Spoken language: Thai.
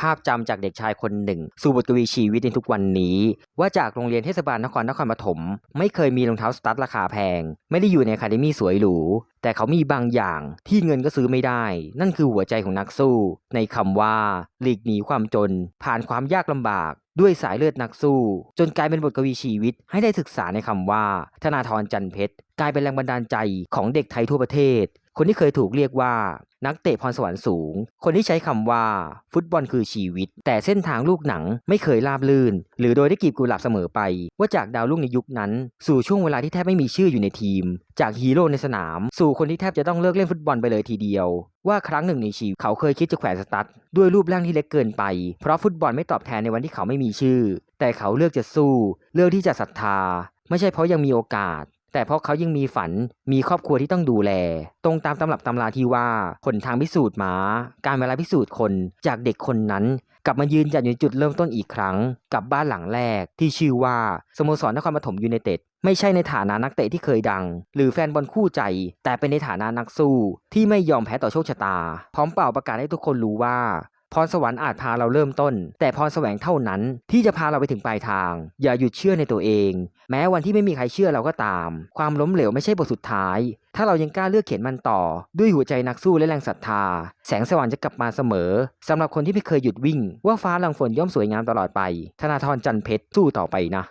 ภาพจำจากเด็กชายคนหนึ่ง สู่บทกวีชีวิตในทุกวันนี้ ว่าจากโรงเรียนเทศบาลนครนครปฐมไม่เคยมีรองเท้าสตั๊ดราคาแพง ไม่ได้อยู่ในคาเดมี่สวยหรู แต่เขามีบางอย่างที่เงินก็ซื้อไม่ได้ นั่นคือหัวใจของนักสู้ ในคำว่าหลีกหนีความจน ผ่านความยากลำบากด้วยสายเลือดนักสู้ จนกลายเป็นบทกวีชีวิตให้ได้ศึกษาในคำว่า ธนาธรจันเพชรกลายเป็นแรงบันดาลใจของเด็กไทยทั่วประเทศ คนที่เคยถูกเรียกว่านักเตะพรสวรรค์สูง คนที่ใช้คำว่า ฟุตบอลคือชีวิต แต่เส้นทางลูกหนังไม่เคยราบลื่น หรือโดยได้กีบกุหลาบเสมอไป ว่าจากดาวรุ่งในยุคนั้น สู่ช่วงเวลาที่แทบไม่มีชื่ออยู่ในทีม จากฮีโร่ในสนาม สู่คนที่แทบจะต้องเลิกเล่นฟุตบอลไปเลยทีเดียว ว่าครั้งหนึ่งในชีวิตเขาเคยคิดจะแขวนสตั๊ดด้วยรูปร่างที่เล็กเกินไป เพราะฟุตบอลไม่ตอบแทนในวันที่เขาไม่มีชื่อ แต่เขาเลือกจะสู้ เลือกที่จะศรัทธา ไม่ใช่เพราะยังมีโอกาส แต่เพราะเขายังมีฝันมีครอบครัวที่ต้องดูแล ตรงตามตำรับตำราที่ว่าหนทางพิสูจน์หมา การเวลาพิสูจน์คนจากเด็กคนนั้น กลับมายืนหยัดอยู่จุดเริ่มต้นอีกครั้ง กับบ้านหลังแรกที่ชื่อว่าสโมสรนครปฐมยูไนเต็ดไม่ใช่ในฐานะนักเตะที่เคยดัง หรือแฟนบอลคู่ใจ แต่เป็นในฐานะนักสู้ ที่ไม่ยอมแพ้ต่อโชคชะตา พร้อมเป่าประกาศให้ทุกคนรู้ว่า พรสวรรค์อาจพาเราเริ่มต้น แต่พรแสวงเท่านั้นที่จะพาเราไปถึงปลายทาง อย่าหยุดเชื่อในตัวเอง แม้วันที่ไม่มีใครเชื่อเราก็ตาม ความล้มเหลวไม่ใช่บทสุดท้าย ถ้าเรายังกล้าเลือกเขียนมันต่อ ด้วยหัวใจนักสู้และแรงศรัทธา แสงสว่างจะกลับมาเสมอสำหรับคนที่ไม่เคยหยุดวิ่ง ว่าฟ้าหลังฝนย่อมสวยงามตลอดไป ธนาธรจันเพชรสู้ต่อไปนะ